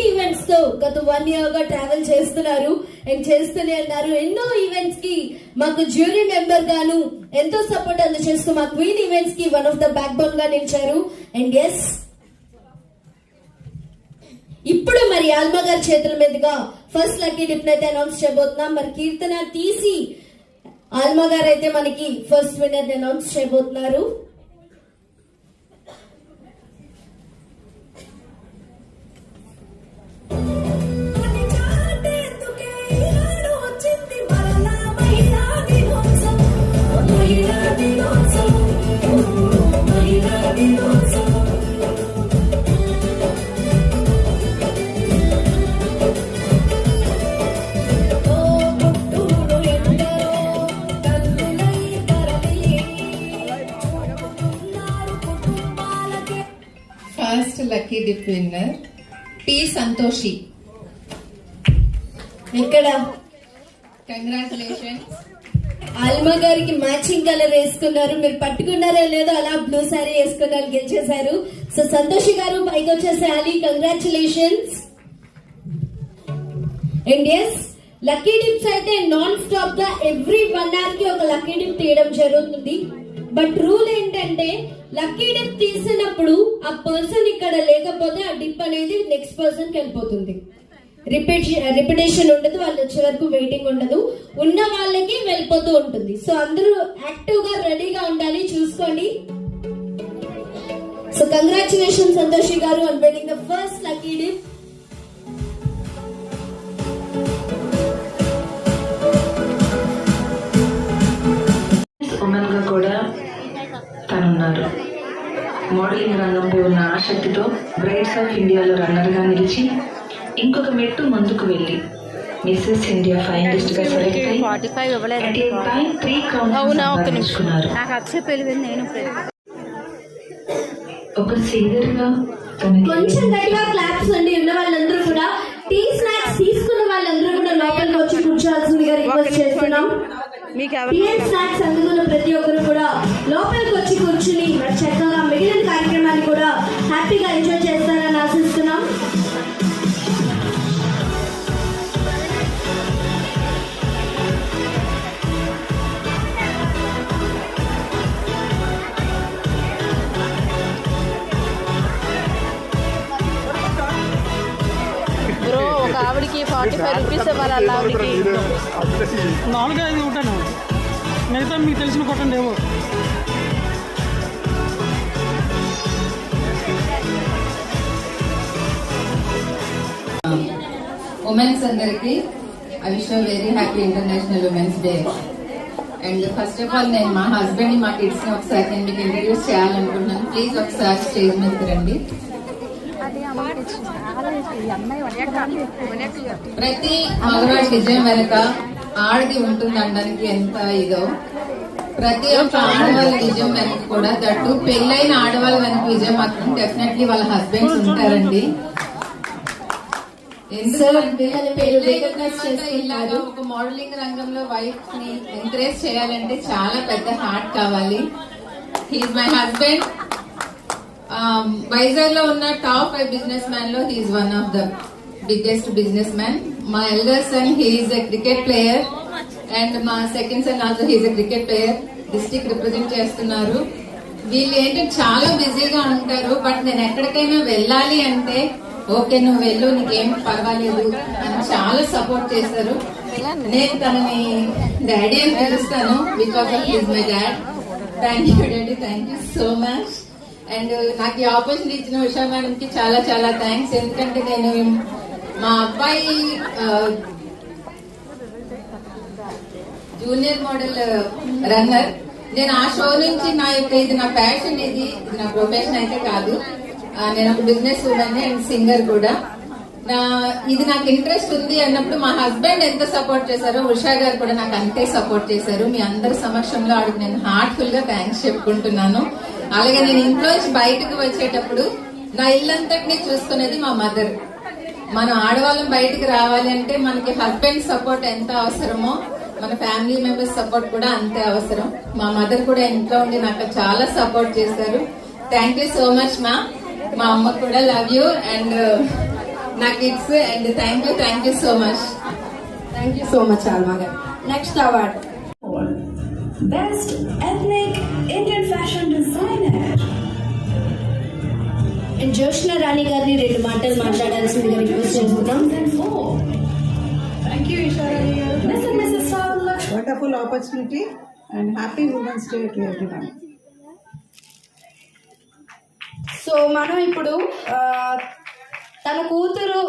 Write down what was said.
ఈవెంట్స్తో గత వన్ ఇయర్గా ట్రావెల్ చేస్తున్నారు. అండ్ చేస్తూనే ఉన్నారు. ఎన్నో ఈవెంట్స్కి మాకు జ్యూరీ మెంబర్ గాను ఎంతో సపోర్ట్ అందజేస్తూ మా క్వీన్ ఈవెంట్స్కి వన్ ఆఫ్ ద బ్యాక్ బోన్గా నిలిచారు. అండ్ ఎస్ ఇప్పుడు మరి ఆల్మా గారి చేతుల మీదుగా ఫస్ట్ లక్కీ డిప్ అయితే అనౌన్స్ చేయబోతున్నాం. మరి కీర్తన తీసి ఆల్మా గారు అయితే మనకి ఫస్ట్ విన్నర్ అనౌన్స్ చేయబోతున్నారు. First lucky dip winner T Santoshi. ఇక్కడ కంగ్రాచులేషన్ ఆల్మా గారికి మ్యాచింగ్ కలర్ వేసుకున్నారు. మీరు పట్టుకున్నారో లేదో అలా బ్లూ సారీ వేసుకున్నారు గెలిచేశారు. సో సంతోషి గారు పైకి వచ్చేసేయాలి. Congratulations and as lucky dips అయితే నాన్ స్టాప్గా ఎవ్రీ వన్ అవర్కి ఒక లక్కీ డిప్ తీయడం జరుగుతుంది. బట్ రూల్ ఏంటంటే లక్కీ డిప్ తీసినప్పుడు ఆ పర్సన్ ఇక్కడ లేకపోతే ఆ డిప్ అనేది నెక్స్ట్ పర్సన్కి వెళ్ళిపోతుంది. రిపీట్ రిపిటేషన్ ఉండదు వాళ్ళు వచ్చే వరకు వెయిటింగ్ ఉండదు. ఉన్న వాళ్ళకి వెళ్ళిపోతూ ఉంటుంది. సో అందరూ యాక్టివ్గా రెడీగా ఉండాలి చూసుకోండి. సో కంగ్రాచులేషన్ సంతోషి గారు on winning the first lucky dip ఉమెన్గా కూడా తనున్నారు మోడలింగ్ రంగంపై ఉన్న ఆసక్తితో బ్రైట్స్ ఆఫ్ ఇండియాలో రన్నర్గా నిలిచి ఇంకొక మెట్టు ముందుకు వెళ్ళి మిస్సెస్ ఇండియా ఫైనలిస్ట్గా సెలెక్ట్ అయి ఫార్టీ ఫైవ్ at ఇవ్వలేదండి a time three crowns అవునా ఒక్క నిమిషం. సంపాదించుకున్నారు ఒక సింగర్గా తనకి కొంచెం గట్టిగా క్లాప్స్ అండి మీకు అందుకున్న ప్రతి ఒక్కరు కూడా లోపలికి వచ్చి కూర్చుని చక్కగా మిగిలిన కార్యక్రమాన్ని కూడా హ్యాపీగా ఎంజాయ్ చేస్తారని ఫార్టీ ఫైవ్ రూపీస్ ఇవ్వాలి అలా ఆవిడకి నాలుగు ఐదు ఉంటాను మిగతా మీకు తెలిసిన కొట్టండి ఏవో ఉమెన్స్ అందరికి I wish very happy international women's day and first of all నేను మా హస్బెండ్ మా కిడ్స్ని ఒకసారి నేను మీకు ఇంట్రడ్యూస్ చేయాలనుకుంటున్నాను ప్లీజ్ ఒకసారి స్టేజ్ మీదకి రండి ప్రతి మగవాడి విజయం వెనక ఆడది ఉంటుంది అనడానికి ఎంత ఇదో. ప్రతి ఒక్క ఆడవాళ్ళ విజయం వెనక కూడా దట్టు పెళ్ళైన ఆడవాళ్ళ వెనక విజయం మాత్రం డెఫినెట్లీ వాళ్ళ హస్బెండ్స్ ఉంటారండి. ఇలాగా ఒక మోడలింగ్ రంగంలో వైఫ్ని ఎంకరేజ్ చేయాలంటే చాలా పెద్ద హార్ట్ కావాలి. హీఈ్ మై హస్బెండ్ Um, వైజాగ్లో ఉన్న top five business మ్యాన్లో he's one of the biggest businessman మా elder son he's a cricket player and మా second son also he's a cricket player district represent చేస్తున్నారు. వీళ్ళు ఏంటంటే చాలా బిజీగా ఉంటారు. బట్ నేను ఎక్కడికైనా వెళ్ళాలి అంటే ఓకే నువ్వు వెళ్ళు నీకేం పర్వాలేదు అని చాలా సపోర్ట్ చేశారు నేను తనని డాడీ అని పిలుస్తాను. Because of his my dad thank you daddy thank you so much and uh, నాకు ఈ ఆపర్చునిటీ ఇచ్చిన ఉషా మేడం కి చాలా చాలా థ్యాంక్స్ ఎందుకంటే నేను మా అబ్బాయి జూనియర్ మోడల్ రన్నర్ నేను ఆ షో నుంచి నా యొక్క ఇది నా ప్యాషన్ ఇది ఇది నా ప్రొఫెషన్ అయితే కాదు. నేను ఒక బిజినెస్ ఉమెన్ అండ్ సింగర్ కూడా. నా ఇది నాకు ఇంట్రెస్ట్ ఉంది అన్నప్పుడు మా హస్బెండ్ ఎంత సపోర్ట్ చేశారో ఉషా గారు కూడా నాకు అంతే సపోర్ట్ చేశారు. మీ అందరి సమక్షంలో ఆడికి నేను హార్ట్ఫుల్గా థ్యాంక్స్ చెప్పుకుంటున్నాను. అలాగే నేను ఇంట్లో బయటకు వచ్చేటప్పుడు నా ఇల్లంతటినీ చూసుకునేది మా మదర్. మనం ఆడవాళ్ళం బయటికి రావాలి అంటే మనకి హస్బెండ్ సపోర్ట్ ఎంత అవసరమో మన ఫ్యామిలీ మెంబర్స్ సపోర్ట్ కూడా అంతే అవసరం. మా మదర్ కూడా ఇంట్లో ఉండి నాకు చాలా సపోర్ట్ చేశారు. థ్యాంక్ యూ సో మచ్ మా మా అమ్మ కూడా లవ్ యూ అండ్ నా kids and thank you thank you so much thank you so much Alma గారు. Next award Best Ethnic Indian Fashion Designer. Joshna Rani గారిని రెండు మాటలు మాట్లాడాల్సిందిగా రిక్వెస్ట్ చేస్తున్నాం Thank you, Ishwarya. Miss and Mrs. Sarla. wonderful opportunity and happy Women's Day to everyone. So మనం ఇప్పుడు తన కూతురు